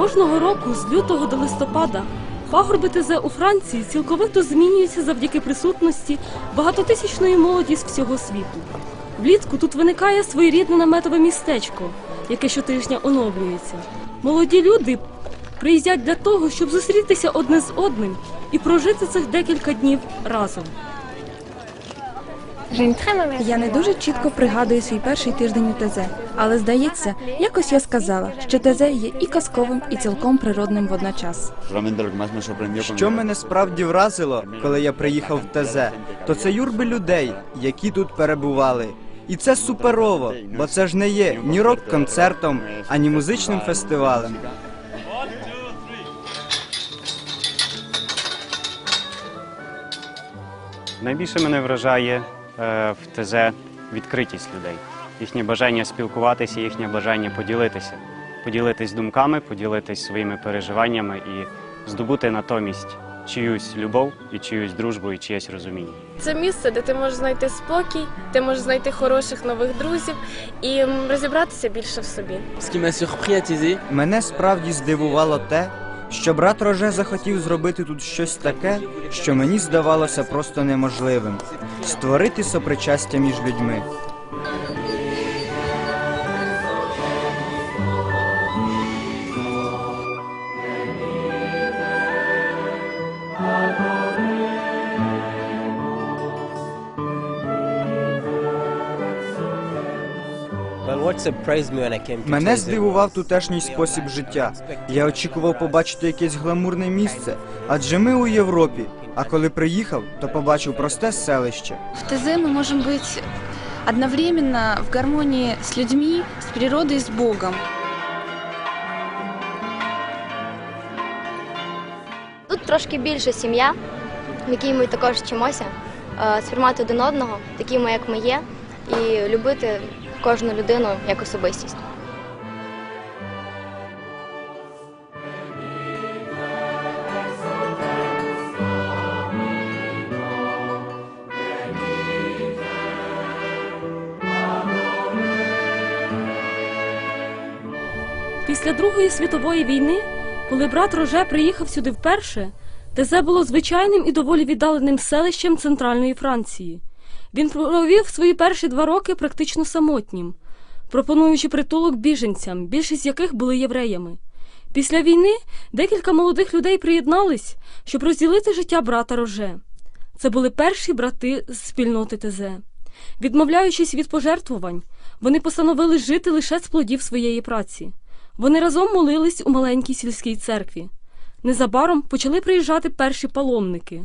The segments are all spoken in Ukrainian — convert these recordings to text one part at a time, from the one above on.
Кожного року з лютого до листопада пагорби ТЗ у Франції цілковито змінюються завдяки присутності багатотисячної молоді з всього світу. Влітку тут виникає своєрідне наметове містечко, яке щотижня оновлюється. Молоді люди приїздять для того, щоб зустрітися одне з одним і прожити цих декілька днів разом. Я не дуже чітко пригадую свій перший тиждень у ТЗ, але здається, якось я сказала, що ТЗ є і казковим, і цілком природним водночас. Що мене справді вразило, коли я приїхав в ТЗ, то це юрби людей, які тут перебували. І це суперово, бо це ж не є ні рок-концертом, ані музичним фестивалем. Найбільше мене вражає в ТЗ відкритість людей, їхнє бажання спілкуватися, їхнє бажання поділитися, поділитись думками, поділитись своїми переживаннями і здобути натомість чиюсь любов і чиюсь дружбу і чиєсь розуміння. Це місце, де ти можеш знайти спокій, ти можеш знайти хороших нових друзів і розібратися більше в собі. Мене справді здивувало те, що брат Роже захотів зробити тут щось таке, що мені здавалося просто неможливим створити сопричастя між людьми. Мене здивував тутешній спосіб життя. Я очікував побачити якесь гламурне місце, адже ми у Європі. А коли приїхав, то побачив просте селище. В ТЗ мы можем быть одновременно в гармонии с людьми, с природой, с Богом. Тут трошки більше сім'я, в якій ми також вчимося е, сприймати один одного, такими, як ми є, і любити кожну людину як особистість. Після Другої світової війни, коли брат Роже приїхав сюди вперше, ТЗ було звичайним і доволі віддаленим селищем центральної Франції. Він провів свої перші два роки практично самотнім, пропонуючи притулок біженцям, більшість яких були євреями. Після війни декілька молодих людей приєднались, щоб розділити життя брата Роже. Це були перші брати з спільноти ТЗ. Відмовляючись від пожертвувань, вони постановили жити лише з плодів своєї праці. Вони разом молились у маленькій сільській церкві. Незабаром почали приїжджати перші паломники,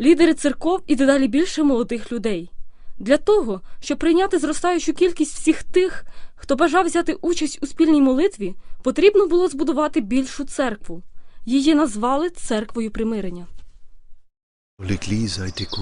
лідери церков і дедалі більше молодих людей. Для того, щоб прийняти зростаючу кількість всіх тих, хто бажав взяти участь у спільній молитві, потрібно було збудувати більшу церкву. Її назвали церквою примирення.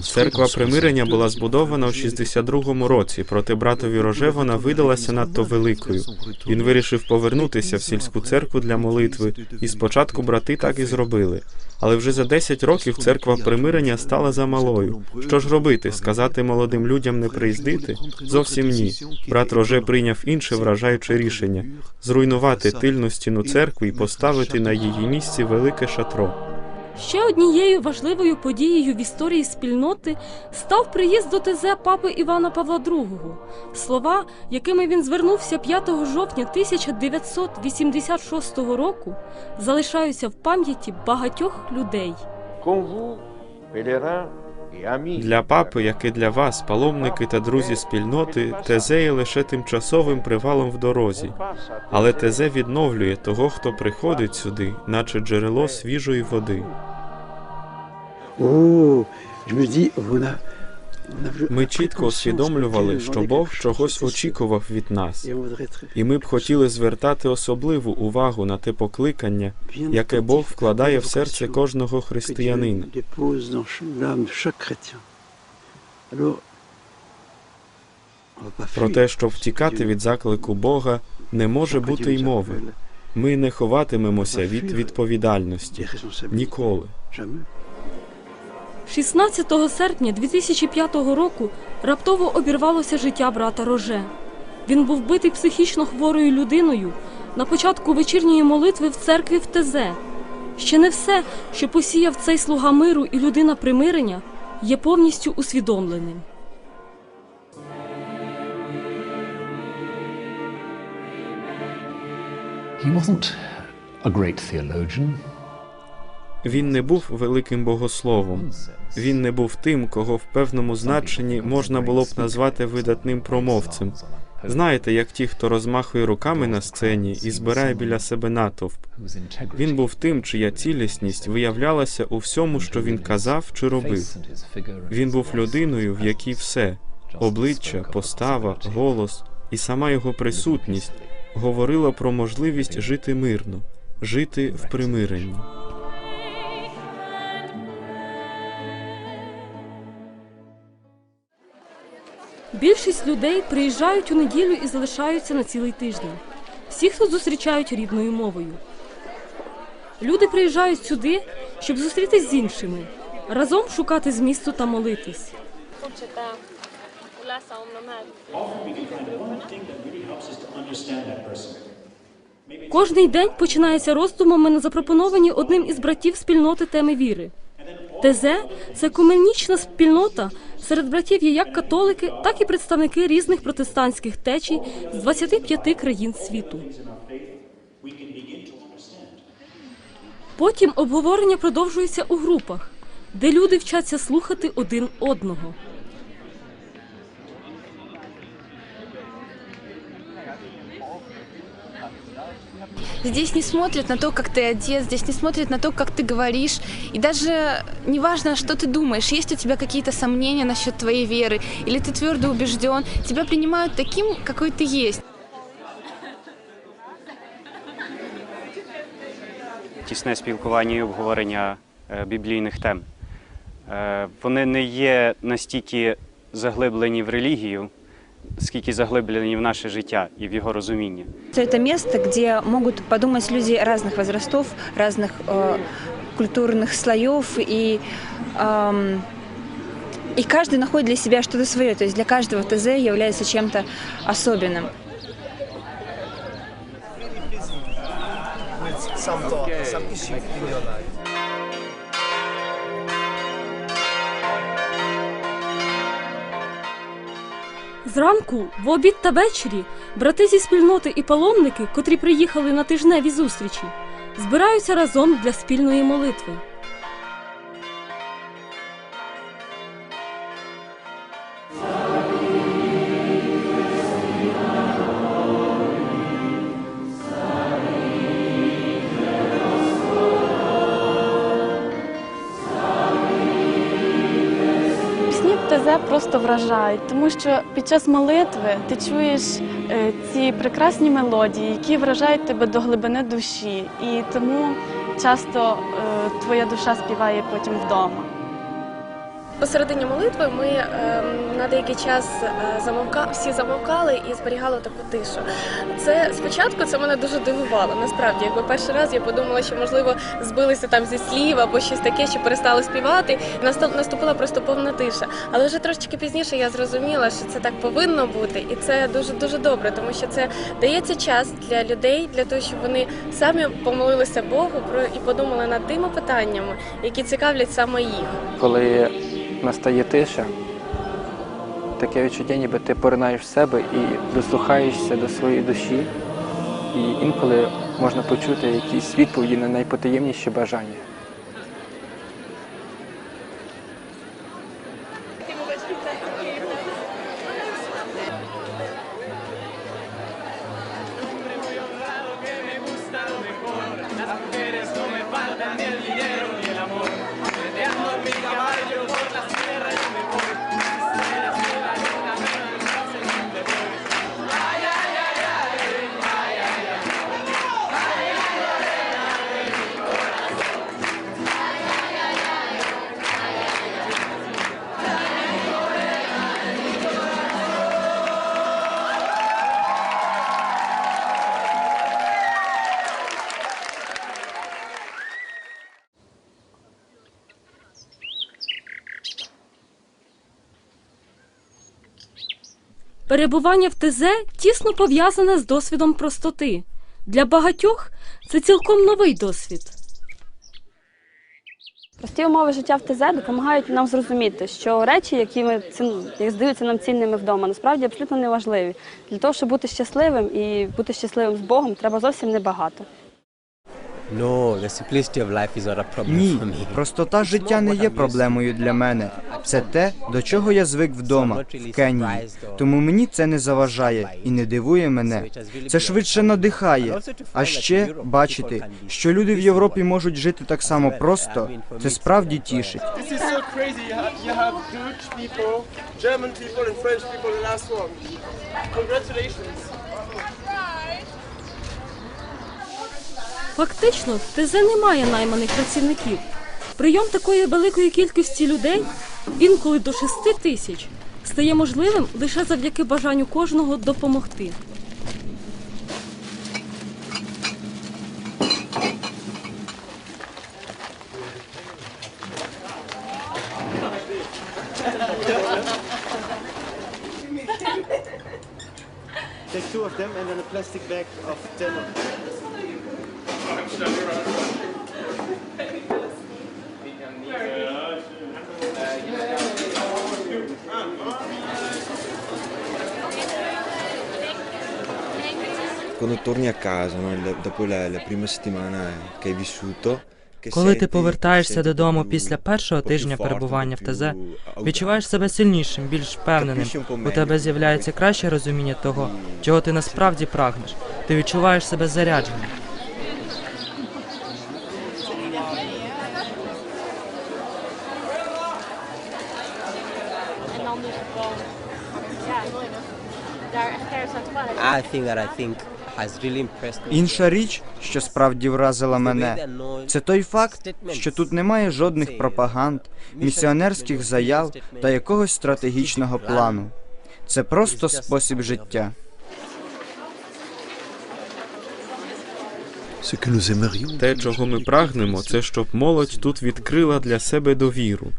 Церква примирення була збудована у 62-му році, проте братові Роже вона видалася надто великою. Він вирішив повернутися в сільську церкву для молитви, і спочатку брати так і зробили. Але вже за 10 років церква примирення стала замалою. Що ж робити? Сказати молодим людям не приїздити? Зовсім ні. Брат Роже прийняв інше вражаюче рішення зруйнувати тильну стіну церкви і поставити на її місці велике шатро. Ще однією важливою подією в історії спільноти став приїзд до ТЗ папи Івана Павла II. Слова, якими він звернувся 5 жовтня 1986 року, залишаються в пам'яті багатьох людей. Для папи, як і для вас, паломники та друзі спільноти, Тезе є лише тимчасовим привалом в дорозі. Але Тезе відновлює того, хто приходить сюди, наче джерело свіжої води. Ми чітко усвідомлювали, що Бог чогось очікував від нас, і ми б хотіли звертати особливу увагу на те покликання, яке Бог вкладає в серце кожного християнина. Про те, щоб втікати від заклику Бога, не може бути й мови. Ми не ховатимемося від відповідальності ніколи. 16 серпня 2005 року раптово обірвалося життя брата Роже. Він був битий психічно хворою людиною на початку вечірньої молитви в церкві в ТЗ. Ще не все, що посіяв цей слуга миру і людина примирення, є повністю усвідомленим. He wasn't a great theologian. Він не був великим богословом. Він не був тим, кого в певному значенні можна було б назвати видатним промовцем. Знаєте, як ті, хто розмахує руками на сцені і збирає біля себе натовп. Він був тим, чия цілісність виявлялася у всьому, що він казав чи робив. Він був людиною, в якій все обличчя, постава, голос і сама його присутність говорила про можливість жити мирно, жити в примиренні. Більшість людей приїжджають у неділю і залишаються на цілий тиждень. Всіх тут зустрічають рідною мовою. Люди приїжджають сюди, щоб зустрітись з іншими, разом шукати змісту та молитись. Кожний день починається роздумами на запропоновані одним із братів спільноти теми віри. ТЗ це куменічна спільнота. Серед братів є як католики, так і представники різних протестантських течій з 25 країн світу. Потім обговорення продовжується у групах, де люди вчаться слухати один одного. Здесь не смотрят на то, как ты одет, здесь не смотрят на то, как ты говоришь. И даже не важно, что ты думаешь, есть у тебя какие-то сомнения насчет твоей веры, или ты твердо убежден, тебя принимают таким, какой ты есть. Тісне спілкування і обговорення е, біблійних тем. Е, Вони не є настільки заглиблені в релігію, скільки заглиблені в наше життя і в його розуміння. Это место, где могут подумать люди разных возрастов, разных э, культурных слоев, и, эм, и каждый находит для себя что-то свое. То есть для каждого ТЗ является чем-то особенным. with some thought, some issue in your life. Зранку, в обід та ввечері брати зі спільноти і паломники, котрі приїхали на тижневі зустрічі, збираються разом для спільної молитви. Просто вражають, тому що під час молитви ти чуєш е, ці прекрасні мелодії, які вражають тебе до глибини душі, і тому часто е, твоя душа співає потім вдома. Посередині молитви ми е, на деякий час е, замовка всі замовкали і зберігали таку тишу. Це спочатку це мене дуже дивувало. Насправді, якби перший раз я подумала, що можливо збилися там зі слів або щось таке, що перестали співати. Наступ- наступила просто повна тиша. Але вже трошечки пізніше я зрозуміла, що це так повинно бути, і це дуже дуже добре, тому що це дається час для людей, для того, щоб вони самі помолилися Богу про і подумали над тими питаннями, які цікавлять саме їх. коли настає тиша, таке відчуття, ніби ти поринаєш в себе і дослухаєшся до своєї душі, і інколи можна почути якісь відповіді на найпотаємніші бажання. Перебування в ТЗ тісно пов'язане з досвідом простоти. Для багатьох це цілком новий досвід. Прості умови життя в ТЗ допомагають нам зрозуміти, що речі, які ми як здаються нам цінними вдома, насправді абсолютно не важливі. Для того, щоб бути щасливим і бути щасливим з Богом, треба зовсім небагато. Ні, for me. простота життя не є проблемою для мене. Це те, до чого я звик вдома, в Кенії. Тому мені це не заважає і не дивує мене. Це швидше надихає. А ще бачити, що люди в Європі можуть жити так само просто, це справді тішить. This Фактично, ТЗ немає найманих працівників. Прийом такої великої кількості людей, інколи до шести тисяч, стає можливим лише завдяки бажанню кожного допомогти. Two of them and then a plastic bag of ten of them. Quando torni a casa, no, dopo la, la prima settimana che hai vissuto, Коли ти повертаєшся додому після першого тижня перебування в ТЗ, відчуваєш себе сильнішим, більш впевненим. У тебе з'являється краще розуміння того, чого ти насправді прагнеш. Ти відчуваєш себе зарядженим. I think that I think Інша річ, що справді вразила мене, це той факт, що тут немає жодних пропаганд, місіонерських заяв та якогось стратегічного плану. Це просто спосіб життя. Те, чого ми прагнемо, це щоб молодь тут відкрила для себе довіру.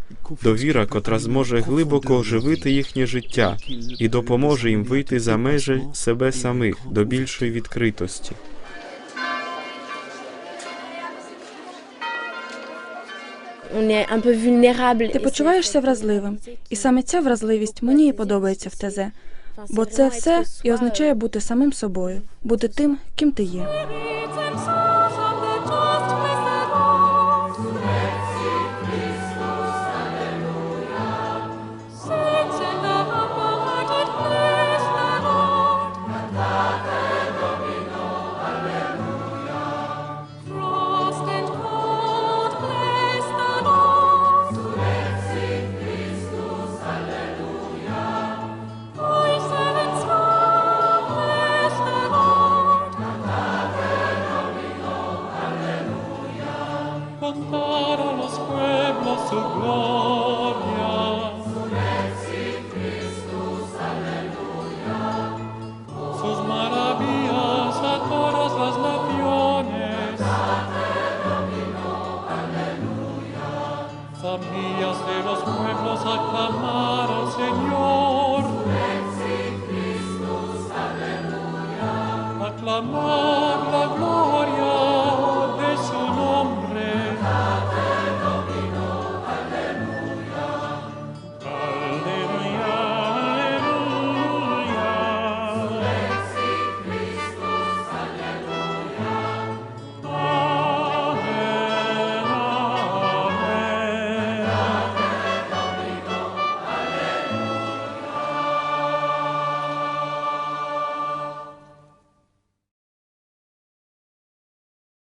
Довіра, котра зможе глибоко оживити їхнє життя і допоможе їм вийти за межі себе самих до більшої відкритості. Ти почуваєшся вразливим, і саме ця вразливість мені і подобається в ТЗ. Бо це все і означає бути самим собою, бути тим, ким ти є.